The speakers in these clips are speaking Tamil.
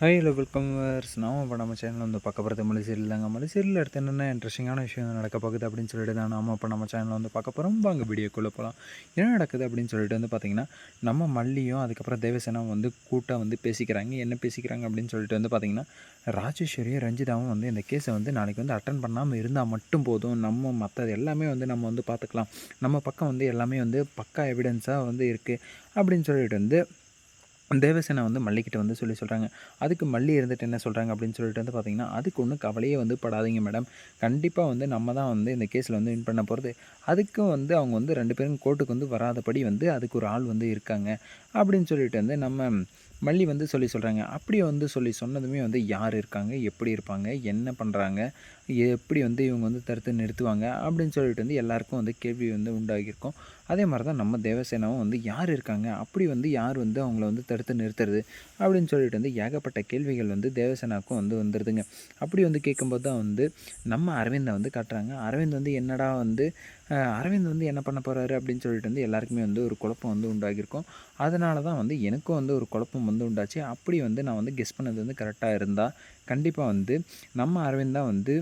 ஹாய் ஹலோ வெல்கம் வேர்ஸ் நாம இப்போ நம்ம சேனலில் வந்து பார்க்க போகிறது மலைசீரியல் தாங்க மலைசேரியில் அடுத்து என்னென்ன இன்ட்ரெஸ்டிங்கான விஷயம் நடக்க போகுது அப்படின்னு சொல்லிட்டு தான் நாம் இப்போ நம்ம சேனலில் வந்து பார்க்க போகிறோம் வாங்க வீடியோக்குள்ளே போகலாம் என்ன நடக்குது அப்படின்னு சொல்லிட்டு வந்து பார்த்திங்கன்னா நம்ம மல்லியும் அதுக்கப்புறம் தேவசேனாவும் வந்து கூட்டாக வந்து பேசிக்கிறாங்க. என்ன பேசிக்கிறாங்க அப்படின்னு சொல்லிட்டு வந்து பார்த்திங்கன்னா ராஜேஸ்வரியும் ரஞ்சிதாவும் வந்து இந்த கேஸை வந்து நாளைக்கு வந்து அட்டன் பண்ணாமல் இருந்தால் மட்டும் போதும். நம்ம மற்றது எல்லாமே வந்து நம்ம வந்து பார்த்துக்கலாம். நம்ம பக்கம் வந்து எல்லாமே வந்து பக்கா எவிடன்ஸாக வந்து இருக்குது அப்படின்னு சொல்லிட்டு வந்து தேவசேனா வந்து மல்லிக்கிட்ட வந்து சொல்லி சொல்கிறாங்க அதுக்கு மல்லி இருந்துட்டு என்ன சொல்கிறாங்க அப்படின்னு சொல்லிட்டு வந்து பார்த்திங்கன்னா அதுக்கு ஒன்றும் கவலையே வந்து படாதீங்க மேடம் கண்டிப்பாக வந்து நம்ம தான் வந்து இந்த கேஸில் வந்து வின் பண்ண போகிறது அதுக்கும் வந்து அவங்க வந்து ரெண்டு பேரும் கோர்ட்டுக்கு வந்து வராதபடி வந்து அதுக்கு ஒரு ஆள் வந்து இருக்காங்க. அப்படின்னு சொல்லிட்டு வந்து நம்ம மல்லி வந்து சொல்லி சொல்கிறாங்க அப்படி வந்து சொல்லி சொன்னதுமே வந்து யார் இருக்காங்க? எப்படி இருப்பாங்க? என்ன பண்ணுறாங்க எப்படி வந்து இவங்க வந்து தடுத்து நிறுத்துவாங்க? அப்படின்னு சொல்லிட்டு வந்து எல்லாருக்கும் வந்து கேள்வி வந்து உண்டாகியிருக்கும். அதே மாதிரி தான் நம்ம தேவசேனாவும் வந்து யார் இருக்காங்க? அப்படி வந்து யார் வந்து அவங்கள வந்து தடுத்து நிறுத்துறது? அப்படின்னு சொல்லிட்டு வந்து ஏகப்பட்ட கேள்விகள் வந்து தேவசேனாக்கும் வந்து வந்துடுதுங்க அப்படி வந்து கேட்கும்போது தான் வந்து நம்ம அரவிந்தை வந்து காட்டுறாங்க. அரவிந்த் வந்து என்னடா வந்து அரவிந்த் வந்து என்ன பண்ண போகிறாரு அப்படின்னு சொல்லிட்டு வந்து எல்லாருக்குமே வந்து ஒரு குழப்பம் வந்து உண்டாகியிருக்கும். அதனால தான் வந்து எனக்கும் வந்து ஒரு குழப்பம் வந்து உண்டாச்சு. அப்படி வந்து நான் வந்து கெஸ் பண்ணது வந்து கரெக்டாக இருந்தால் கண்டிப்பாக வந்து நம்ம அரவிந்த் தான் வந்து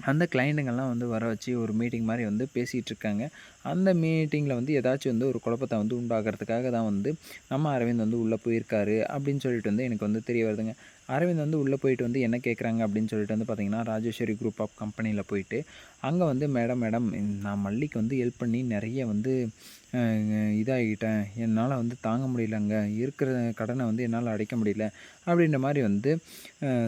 அந்த கிளைண்ட்டுங்கள்லாம் வந்து வர வச்சு ஒரு மீட்டிங் மாதிரி வந்து பேசிகிட்டு இருக்காங்க. அந்த மீட்டிங்கில் வந்து ஏதாச்சும் வந்து ஒரு குழப்பத்தை வந்து உண்டாகிறதுக்காக தான் வந்து நம்ம அரவிந்த் வந்து உள்ளே போயிருக்காரு அப்படின்னு சொல்லிட்டு வந்து எனக்கு வந்து தெரிய வருதுங்க. அரவிந்த் வந்து உள்ளே போயிட்டு வந்து என்ன கேட்குறாங்க அப்படின்னு சொல்லிட்டு வந்து பார்த்திங்கன்னா ராஜேஸ்வரி குரூப் ஆஃப் கம்பெனியில் போயிட்டு அங்கே வந்து மேடம் மேடம் நான் மல்லிக்கு வந்து ஹெல்ப் பண்ணி நிறைய வந்து இதாகிட்டேன் என்னால் வந்து தாங்க முடியலங்க. இருக்கிற கடனை வந்து என்னால் அடைக்க முடியல. அப்படின்ற மாதிரி வந்து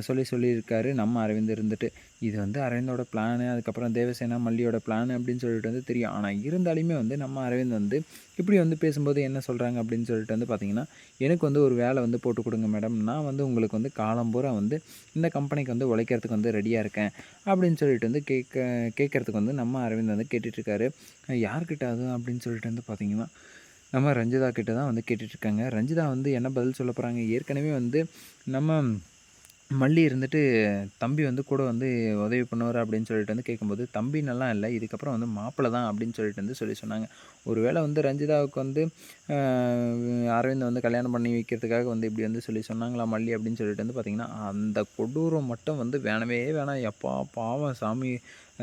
சொல்லி சொல்லியிருக்காரு. நம்ம அரவிந்த் இருந்துட்டு இது வந்து அரவிந்தோட பிளானு அதுக்கப்புறம் தேவசேனா மல்லியோட பிளான் அப்படின்னு சொல்லிட்டு வந்து தெரியும். ஆனால் இருந்தாலுமே வந்து நம்ம அரவிந்த் வந்து இப்படி வந்து பேசும்போது என்ன சொல்கிறாங்க அப்படின்னு சொல்லிட்டு வந்து பார்த்திங்கன்னா எனக்கு வந்து ஒரு வேலை வந்து போட்டு கொடுங்க மேடம். நான் வந்து உங்களுக்கு வந்து கா காலம் பூரா வந்து இந்த கம்பெனிக்கு வந்து உழைக்கிறதுக்கு வந்து ரெடியாக இருக்கேன் அப்படின்னு சொல்லிட்டு வந்து கேட்க கேட்குறதுக்கு வந்து நம்ம அரவிந்த் வந்து கேட்டுட்ருக்காரு. யார்கிட்ட அது அப்படின்னு சொல்லிட்டு வந்து பார்த்திங்கன்னா நம்ம ரஞ்சிதா கிட்ட தான் வந்து கேட்டுட்ருக்காங்க. ரஞ்சிதா வந்து என்ன பதில் சொல்ல போகிறாங்க ஏற்கனவே வந்து நம்ம மல்லி இருந்துட்டு தம்பி வந்து கூட வந்து உதவி பண்ணுவார் அப்படின்னு சொல்லிட்டு வந்து கேட்கும்போது தம்பி நல்லா இல்லை இதுக்கப்புறம் வந்து மாப்பிள்ளை தான் அப்படின்னு சொல்லிட்டு வந்து சொல்லி சொன்னாங்க. ஒரு வேளை வந்து ரஞ்சிதாவுக்கு வந்து அரவிந்த் வந்து கல்யாணம் பண்ணி வைக்கிறதுக்காக வந்து இப்படி வந்து சொல்லி சொன்னாங்களா மல்லி அப்படின்னு சொல்லிட்டு வந்து பார்த்திங்கன்னா அந்த கொடூரம் மட்டும் வந்து வேணவே வேணாம். எப்பா பாவம் சாமி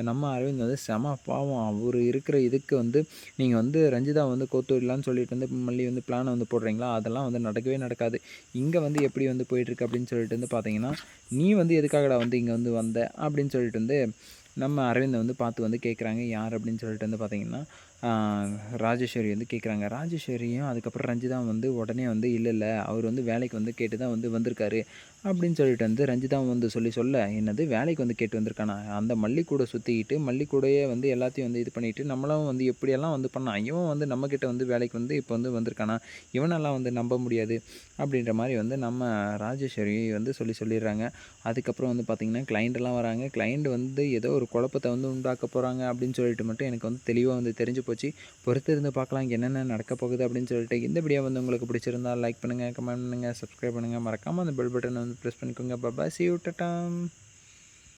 நம்ம அரவிந்த் வந்து செம பாவம். அவர் இருக்கிற இதுக்கு வந்து நீங்கள் வந்து ரஞ்சிதா வந்து கோத்துடலான்னு சொல்லிட்டு வந்து மல்லி வந்து பிளானை வந்து போடுறீங்களா? அதெல்லாம் வந்து நடக்கவே நடக்காது. இங்கே வந்து எப்படி வந்து போயிட்டுருக்கு அப்படின்னு சொல்லிட்டு வந்து பார்த்தீங்கன்னா நீ வந்து எதுக்காகடா வந்து இங்கே வந்து வந்த? அப்படின்னு சொல்லிட்டு வந்து நம்ம அரவிந்தை வந்து பார்த்து வந்து கேட்குறாங்க யார்? அப்படின்னு சொல்லிட்டு வந்து பார்த்தீங்கன்னா ராஜேஸ்வரி வந்து கேட்குறாங்க ராஜேஸ்வரியும் அதுக்கப்புறம் ரஞ்சிதா வந்து உடனே வந்து இல்லை இல்லை அவர் வந்து வேலைக்கு வந்து கேட்டு தான் வந்து வந்திருக்காரு. அப்படின்னு சொல்லிட்டு வந்து ரஞ்சிதா வந்து சொல்லி சொல்ல என்னது வேலைக்கு வந்து கேட்டு வந்திருக்கானா? அந்த மல்லிக்கூடை சுற்றிக்கிட்டு மல்லிக்கூடையே வந்து எல்லாத்தையும் வந்து இது பண்ணிவிட்டு நம்மளும் வந்து எப்படியெல்லாம் வந்து பண்ணான் இவன் வந்து நம்மக்கிட்ட வந்து வேலைக்கு வந்து இப்போ வந்து வந்திருக்கானா? இவனெல்லாம் வந்து நம்ப முடியாது. அப்படின்ற மாதிரி வந்து நம்ம ராஜேஸ்வரி வந்து சொல்லி சொல்லிடுறாங்க. அதுக்கப்புறம் வந்து பார்த்திங்கன்னா கிளைண்ட்டெல்லாம் வராங்க. கிளைண்ட் வந்து ஏதோ ஒரு குழப்பத்தை வந்து உண்டாக்க போகிறாங்க அப்படின்னு சொல்லிட்டு மட்டும் எனக்கு வந்து தெளிவாக வந்து தெரிஞ்சு போச்சு. பொறுத்து இருந்து பார்க்கலாம் என்னென்ன நடக்க போகுது அப்படின்னு சொல்லிட்டு. இந்த வீடியோ வந்து உங்களுக்கு பிடிச்சிருந்தால் லைக் பண்ணுங்கள் கமெண்ட் பண்ணுங்கள் சப்ஸ்கிரைப் பண்ணுங்கள் மறக்காமல் அந்த பெல் பட்டனை வந்து ப்ரெஸ் பண்ணிக்கோங்க. Baba C you